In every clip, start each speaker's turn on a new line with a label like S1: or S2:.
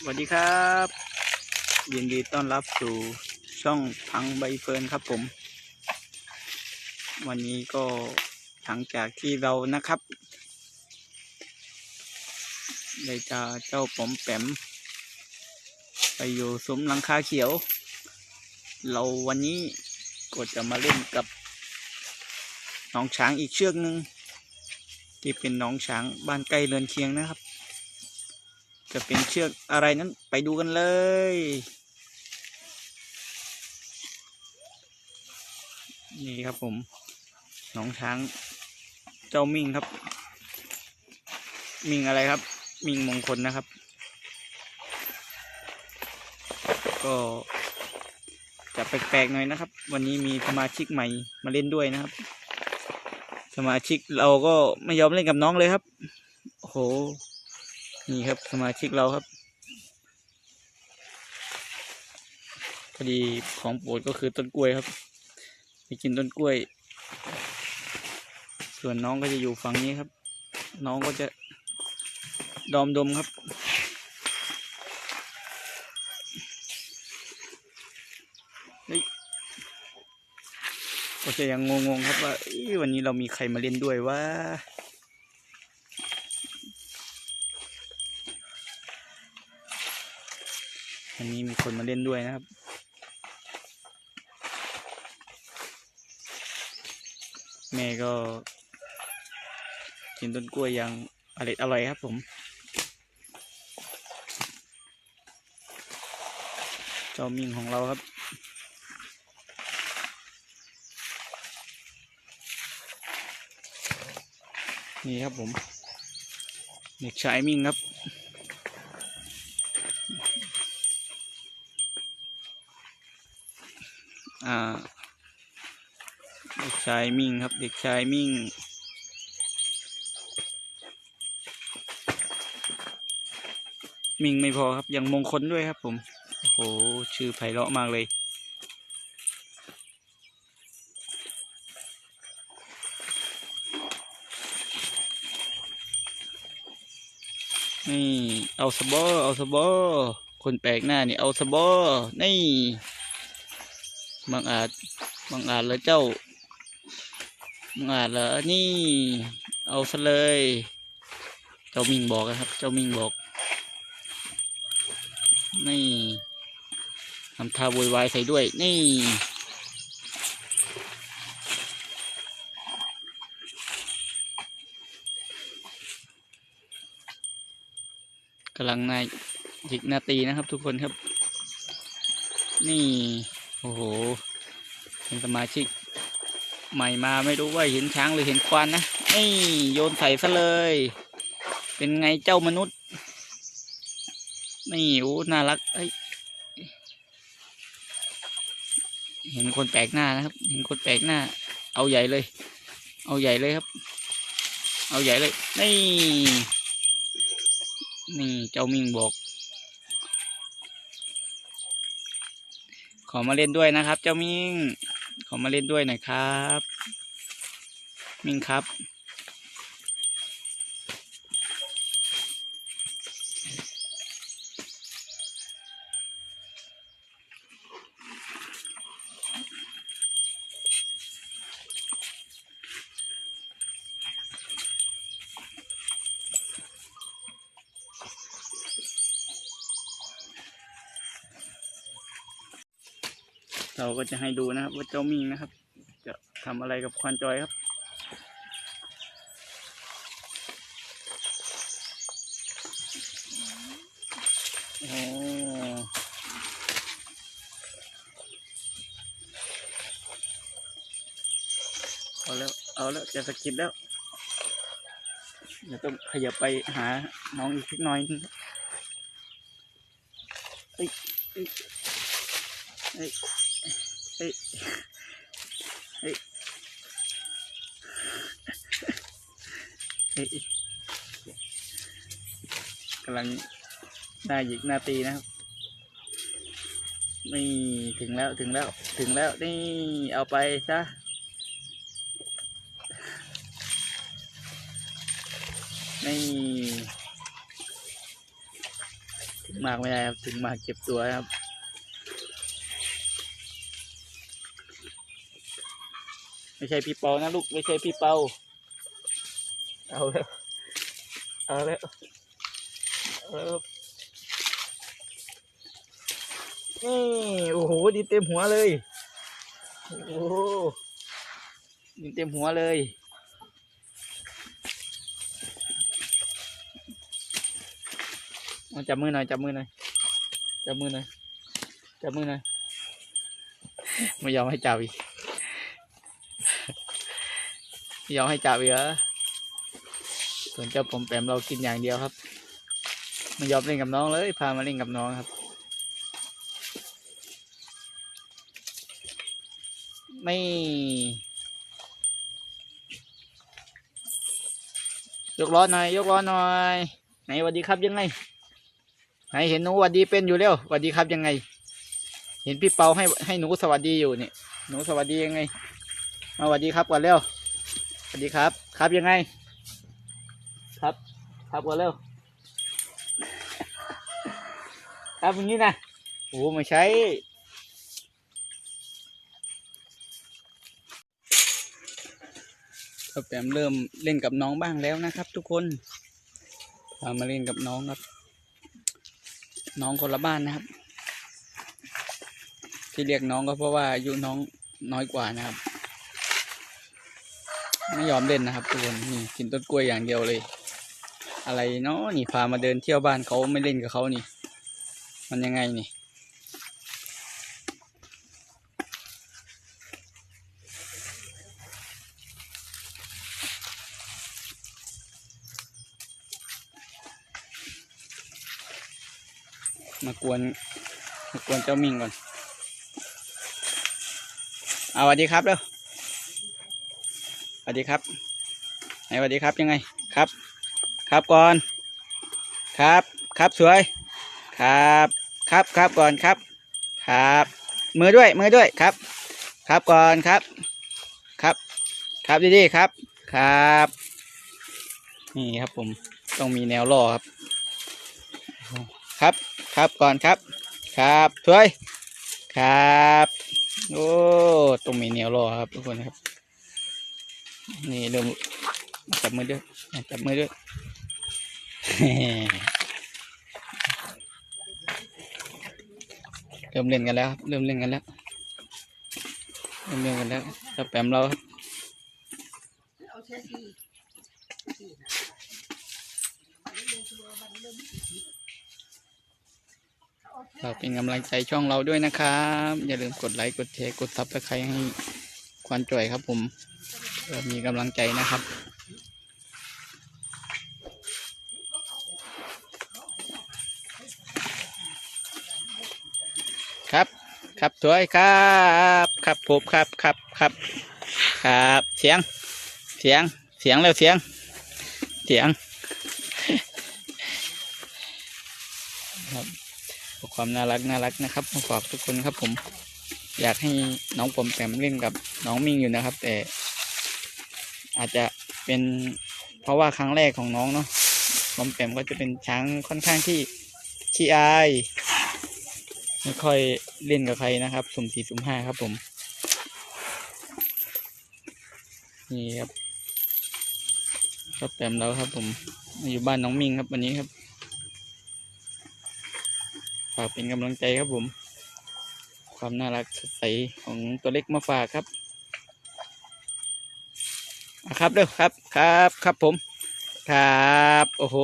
S1: สวัสดีครับ ยินดีต้อนรับสู่ช่องพังใบเฟิร์นครับผม วันนี้ก็หลังจากที่เรานะครับได้จะเจ้าป๋อมแปม ไปอยู่ซุ้มหลังคาเขียว เราวันนี้ก็จะมาเล่นกับน้องช้างอีกเชือกหนึ่งที่เป็นน้องช้างบ้านใกล้เรือนเคียงนะครับ จะเป็นเชือกอะไรนั้นไปดูกันเลย นี่ครับผมน้องช้าง เจ้ามิ่งครับ มิ่งอะไรครับ มิ่งมงคลนะครับ ก็จะแปลกๆหน่อยนะครับ วันนี้มีสมาชิกใหม่มาเล่นด้วยนะครับ สมาชิกเราก็ไม่ยอมเล่นกับน้องเลยครับ โอ้โห นี่ครับสมาชิกเราครับพอดีของโปรดก็คือต้นกล้วยครับ ไปกินต้นกล้วย ส่วนน้องก็จะอยู่ฝั่งนี้ครับ น้องก็จะดอมดมครับเฮ้ยก็จะยังงงๆครับว่าวันนี้เรามีใครมาเล่นด้วยวะันนี้มีคนมาเล่นด้วยนะครับ แม่ก็กินต้นกล้วยอย่างอร่อยอร่อยครับผม เจ้ามิงของเราครับนี่ครับผม เด็กชายมิงครับ อ่าเด็กชายมิ่งครับ เด็กชายมิ่งมิ่งไม่พอครับ ยังมงคลด้วยครับผม โอ้โห ชื่อไพเราะมากเลย นี่ เอาสบอเอาสบอคนแปลกหน้านี่ เอาสบอนี่ บางอาจบางอาจเลยเจ้าบางอาจเหรอนี่ เอาซะเลย เจ้ามิงบอกนะครับ เจ้ามิงบอก นี่ทำท่าโวยวายใส่ด้วย นี่กำลังนายหยิกนาตีนะครับทุกคนครับ นี่ อ้โหเป็นสมาชิก ใหม่มาไม่รู้ว่าเห็นช้างหรือเห็นควานนะนี่โยนใส่ซะเลย เป็นไงเจ้ามนุษย์นี่โอ้น่ารักเอ้ยเห็นคนแปลกหน้านะครับ เห็นคนแปลกหน้า เอาใหญ่เลย เอาใหญ่เลยครับ เอาใหญ่เลย นี่ นี่เจ้ามิงบอก อมาเล่นด้วยนะครับ เจ้ามิงขอมาเล่นด้วยหน่อยครับ มิงครับ เราก็จะให้ดูนะครับ ว่าเจ้ามิงนะครับ จะทำอะไรกับควานจอยครับโอ้เอาแล้ว เอาแล้ว จะสะกิดแล้วเดี๋ยวต้องขยับไปหาน้องอีกสักหน่อยนึงเอ้ยเอ้ย เอ้ยเฮ้ยเฮ้ยเฮ้ยกำลังหน้าหยิกหน้าตีนะครับนี่ถึงแล้วถึงแล้วถึงแล้วนี่เอาไปซะนี่ถึงมากไม่ได้ครับ ถึงมากเก็บตัวครับ ไม่ใช่พี่เปานะลูก ไม่ใช่พี่เปาเอาแล้ว เอาแล้วเอาแล้วนี่โอ้โหดีเต็มหัวเลย โอ้โหดีเต็มหัวเลยเอาจับมือหน่อยจับมือหน่อยจับมือหน่อยจับมือหน่อยไม่ยอมให้จับอีก ยอมให้จับอีกเหรอส่วนเจ้าผมแปมเรากินอย่างเดียวครับไม่ยอมเล่นกับน้องเลย พามาเล่นกับน้องครับ ไม่ยกล้อหน่อยยกล้อหน่อยไหนวัสดีครับยังไง ไหนเห็นหนูวัสดีเป็นอยู่เร็ววัสดีครับยังไง เห็นพี่เปาให้ให้หนูสวัสดีอยู่นี่หนูสวัสดียังไง มาสวัสดีครับก่อนเร็ว สวัสดีครับ ครับยังไง ครับ ครับก่อนเร็ว ครับอย่างนี้นะโอ้ไม่ใช่ก็แปมเริ่มเล่นกับน้องบ้างแล้วนะครับ ทุกคนพามาเล่นกับน้องครับ น้องคนละบ้านนะครับ ที่เรียกน้องก็เพราะว่าอายุน้องน้อยกว่านะครับ ไม่ยอมเล่นนะครับทุกคนนี่กินต้นกล้วยอย่างเดียวเลย อะไรเนาะนี่พามาเดินเที่ยวบ้านเขาไม่เล่นกับเขานี่ มันยังไงนี่มากวนมากวนเจ้ามิงก่อน เอาสวัสดีครับเร็ว วัสดีครับ ไหนสวัสดีครับยังไงครับ ครับก่อน ครับ ครับสวย ครับ ครับครับก่อนครับ ครับ มือด้วยมือด้วยครับ ครับก่อนครับ ครับ ครับดีๆครับ ครับ นี่ครับผมต้องมีแนวล่อครับ ครับ ครับก่อนครับ ครับสวย ครับ โอ้ต้องมีแนวรอครับทุกคนครับ นี่เริ่มจับมือด้วยจับมือด้วยเริ่มเล่นกันแล้วครับเริ่มเล่นกันแล้วเริ่มเล่นกันแล้วจะแปมเราครับฝาเป็นกำลังใจช่องเราด้วยนะครับ อย่าลืมกดไลค์ กดแชร์ กดซับสไครต์ให้ควันจ่อยครับผม มีกำลังใจนะครับ ครับ ครับสวยครับ ครับผมครับครับครับครับเสียง เสียง เสียงแล้วเสียง เสียงครับความน่ารักน่ารักนะครับมาฝากทุกคนครับผม อยากให้น้องผมแปมเล่นกับน้องมิ่งอยู่นะครับ แต่ อาจจะเป็นเพราะว่าครั้งแรกของน้องเนาะผมแปมก็จะเป็นช้างค่อนข้างที่ขี้อายไม่ค่อยเล่นกับใครนะครับ สุ่มสี่สุ่มห้าครับผม นี่ครับครับแปมแล้วครับ ผมอยู่บ้านน้องมิงครับวันนี้ครับฝากเป็นกำลังใจครับผม ความน่ารักสดใสของตัวเล็กมาฝากครับ อะครับเร็วครับครับครับผมครับโอ้โห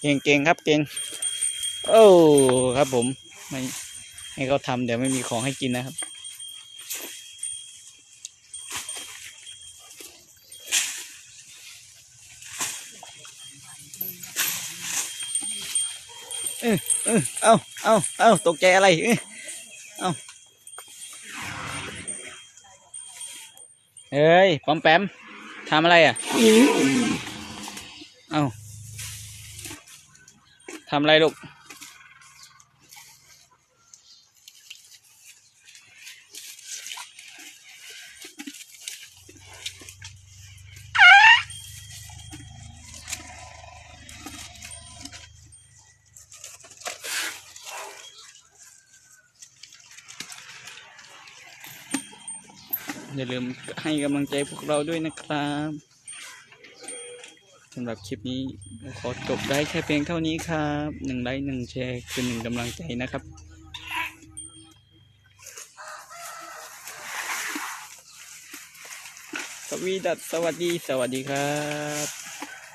S1: เก่งเก่งครับเก่งโอ้ครับผมไม่ให้เขาทำเดี๋ยวไม่มีของให้กินนะครับเออเออเอาเอาเอาตกใจอะไรเออเอา เฮ้ยปอมแปมทำอะไรอะ เอาทำอะไรลูก อย่าลืมให้กำลังใจพวกเราด้วยนะครับสำหรับคลิปนี้ขอจบได้แค่เพียงเท่านี้ครับหนึ่งไลค์หนึ่งแชร์คือหนึ่งกำลังใจนะครับสวีดัสสวัสดี สวัสดีครับ